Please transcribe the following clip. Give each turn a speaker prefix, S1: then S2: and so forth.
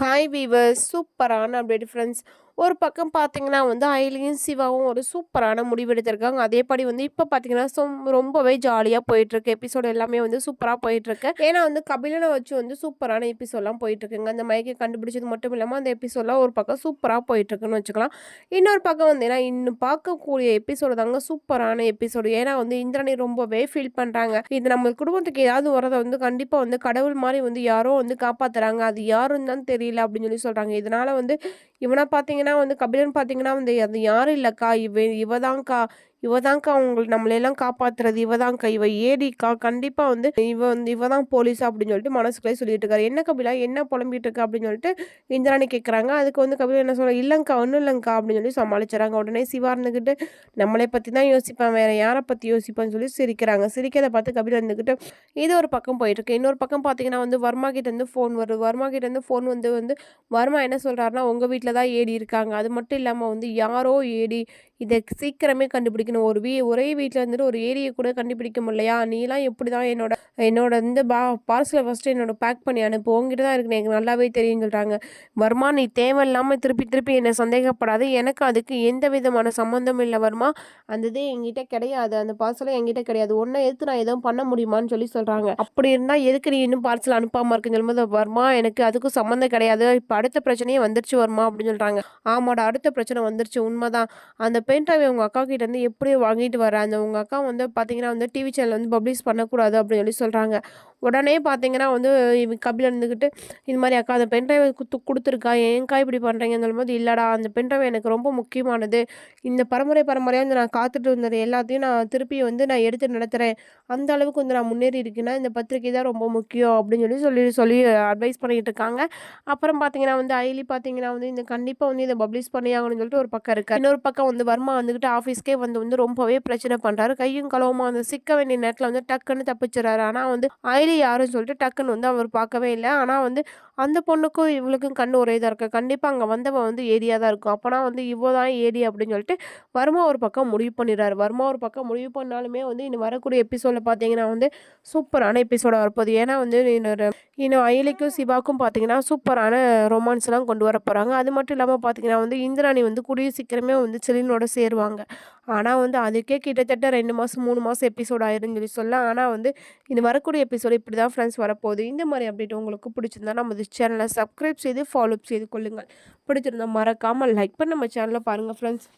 S1: Hi viewers சூப்பரான update friends ஒரு பக்கம் பார்த்தீங்கன்னா வந்து அயலியும் சிவாவும் ஒரு சூப்பரான முடிவெடுத்திருக்காங்க. அதேபடி வந்து இப்போ பார்த்தீங்கன்னா ரொம்பவே ஜாலியாக போயிட்டுருக்கு. எபிசோடு எல்லாமே வந்து சூப்பராக போயிட்டுருக்கு. ஏன்னா வந்து கபிலனை வச்சு வந்து சூப்பரான எபிசோட்லாம் போயிட்டுருக்குங்க. அந்த மைக்கை கண்டுபிடிச்சது மட்டும் இல்லாமல் அந்த எபிசோட்லாம் ஒரு பக்கம் சூப்பராக போயிட்டுருக்குன்னு வச்சுக்கலாம். இன்னொரு பக்கம் வந்து ஏன்னா இன்னும் பார்க்கக்கூடிய எபிசோடு தாங்க சூப்பரான எபிசோடு ஏன்னா வந்து இந்திரனை ரொம்பவே ஃபீல் பண்ணுறாங்க இது நம்ம குடும்பத்துக்கு ஏதாவது வரதை வந்து கண்டிப்பாக வந்து கடவுள் மாதிரி வந்து யாரோ வந்து காப்பாற்றுறாங்க அது யாருன்னு தான் தெரியல அப்படின்னு சொல்லி சொல்கிறாங்க இதனால் வந்து இவனை பார்த்தீங்கன்னா வந்து கபிலன் பார்த்தீங்கன்னா வந்து அது யாரும் இல்லைக்கா இவ இவ தான்க்கா இவதான்க்கா உங்களை நம்மளையெல்லாம் காப்பாத்துறது இவதான்க்கா. இவ ஏடிக்கா கண்டிப்பா வந்து இவ வந்து இவ தான் போலீஸ் அப்படின்னு சொல்லிட்டு மனசுக்குள்ளே சொல்லிட்டு இருக்காரு என்ன கபிலா என்ன புலம்பிட்டு இருக்கா அப்படின்னு சொல்லிட்டு இந்திராணி கேட்குறாங்க அதுக்கு வந்து கபிலா என்ன சொல்ற இல்லைங்க்கா ஒன்றும் இல்லைங்க்கா அப்படின்னு சொல்லி சமாளிச்சுறாங்க. உடனே சிவா இருந்துக்கிட்டு நம்மளை பற்றி தான் யோசிப்பேன் வேற யாரை பற்றி யோசிப்பேன்னு சொல்லி சிரிக்கிறாங்க. சிரிக்கிறத பார்த்து கபிலா இருந்துக்கிட்டு இது ஒரு பக்கம் போயிட்டு இருக்கு இன்னொரு பக்கம் பார்த்தீங்கன்னா வந்து வர்மா கிட்ட இருந்து ஃபோன் வருது. வர்மா கிட்ட இருந்து ஃபோன் வந்து வந்து வர்மா என்ன சொல்றாருன்னா உங்க வீட்டில் தான் ஏடி இருக்காங்க. அது மட்டும் இல்லாமல் வந்து யாரோ ஏடி இதை சீக்கிரமே கண்டுபிடிக்கணும். ஒரு வீ ஒரே வீட்டில் இருந்துட்டு ஒரு ஏரியை கூட கண்டுபிடிக்க முடியலையா? நீலாம் எப்படி தான் என்னோட என்னோட இந்த பா பார்சலை ஃபஸ்ட்டு என்னோட பேக் பண்ணி அனுப்பு. உங்ககிட்ட தான் இருக்கு எனக்கு நல்லாவே தெரியும் சொல்கிறாங்க வர்மா நீ தேவையில்லாமல் திருப்பி திருப்பி என்னை சந்தேகப்படாது. எனக்கு அதுக்கு எந்த விதமான சம்மந்தம் இல்லை வர்மா? அந்த இது என்கிட்ட கிடையாது. அந்த பார்சலும் என்கிட்ட கிடையாது. ஒன்றை எடுத்து நான் எதுவும் பண்ண முடியுமான்னு சொல்லி சொல்கிறாங்க அப்படி இருந்தால் எதுக்கு நீ இன்னும் பார்சல் அனுப்பாமல் இருக்குன்னு சொல்லும்போது வர்மா எனக்கு அதுக்கும் சம்மந்தம் கிடையாது. இப்போ அடுத்த பிரச்சனையே வந்துருச்சு வருமா? அப்படின்னு சொல்கிறாங்க ஆமாடா அடுத்த பிரச்சனை வந்துருச்சு. உண்மைதான். அந்த பென் ட்ரைவ் உங்கள் அக்கா கிட்டேருந்து எப்படி வாங்கிட்டு வர அந்த உங்கள் அக்கா வந்து பார்த்தீங்கன்னா வந்து டிவி சேனல் வந்து பப்ளிஷ் பண்ணக்கூடாது அப்படின்னு சொல்லி சொல்கிறாங்க உடனே பார்த்தீங்கன்னா வந்து கபில் இருந்துக்கிட்டு இது மாதிரி அக்கா அந்த பென் ட்ரைவை குத்து கொடுத்துருக்கா? ஏங்க்கா இப்படி பண்ணுறீங்கன்னு சொல்லும்போது இல்லைடா அந்த பென் ட்ரைவ் எனக்கு ரொம்ப முக்கியமானது. இந்த பரம்பரை பரம்பரையாக வந்து நான் காத்துட்டு இருந்தது எல்லாத்தையும் நான் திருப்பி வந்து நான் எடுத்து நடத்துகிறேன் அந்த அளவுக்கு வந்து நான் முன்னேறி இருக்கேன்னா இந்த பத்திரிக்கை தான் ரொம்ப முக்கியம் அப்படின்னு சொல்லி சொல்லி சொல்லி அட்வைஸ் பண்ணிகிட்டு இருக்காங்க. அப்புறம் பார்த்தீங்கன்னா வந்து ஐலி பார்த்தீங்கன்னா வந்து இந்த கண்டிப்பாக வந்து இதை பப்ளிஷ் பண்ணி ஆகணும்னு சொல்லிட்டு ஒரு பக்கம் இருக்குது இன்னொரு பக்கம் வந்து வர்மா வந்துக்கிட்டு ஆஃபீஸ்க்கே வந்து வந்து ரொம்பவே பிரச்சனை பண்ணுறாரு கையும் களவுமா வந்து சிக்க வேண்டிய நேரத்தில் வந்து டக்குன்னு தப்பிச்சிடறாரு. ஆனால் வந்து ஐலி சரி யாருன்னு சொல்லிட்டு டக்குன்னு வந்து அவர் பார்க்கவே இல்லை. ஆனால் வந்து அந்த பொண்ணுக்கும் இவளுக்கும் கண் ஒரே இதாக இருக்குது கண்டிப்பாக அங்கே வந்தவன் வந்து ஏரியா தான் இருக்கும். அப்போனா வந்து இவ்வளோ தான் ஏரி அப்படின்னு சொல்லிட்டு வர்மா ஒரு பக்கம் முடிவு பண்ணிடுறாரு. வர்மா ஒரு பக்கம் முடிவு பண்ணாலுமே வந்து இன்னும் வரக்கூடிய எபிசோடில் பார்த்தீங்கன்னா வந்து சூப்பரான எபிசோடாக இருப்பது ஏன்னா வந்து இன்னொரு இன்னும் அயலிக்கும் சிவாக்கும் பார்த்தீங்கன்னா சூப்பரான ரொமான்ஸ்லாம் கொண்டு வர போகிறாங்க அது மட்டும் இல்லாமல் பார்த்தீங்கன்னா வந்து இந்திராணி வந்து கூடிய சீக்கிரமே வந்து செலினோட சேருவாங்க. ஆனால் வந்து அதுக்கே கிட்டத்தட்ட ரெண்டு மாதம் மூணு மாதம் எபிசோட் ஆயிருன்னு சொல்லி சொல்லலாம். ஆனால் வந்து இது வரக்கூடிய எபிசோடு இப்படி தான் ஃப்ரெண்ட்ஸ் வரப்போகுது. இந்த மாதிரி அப்டேட் உங்களுக்கு பிடிச்சிருந்தா நம்ம சேனலை சப்ஸ்கிரைப் செய்து ஃபாலோ செய்து கொள்ளுங்கள். பிடிச்சிருந்தா மறக்காமல் லைக் பண்ண நம்ம சேனலை பாருங்கள் ஃப்ரெண்ட்ஸ்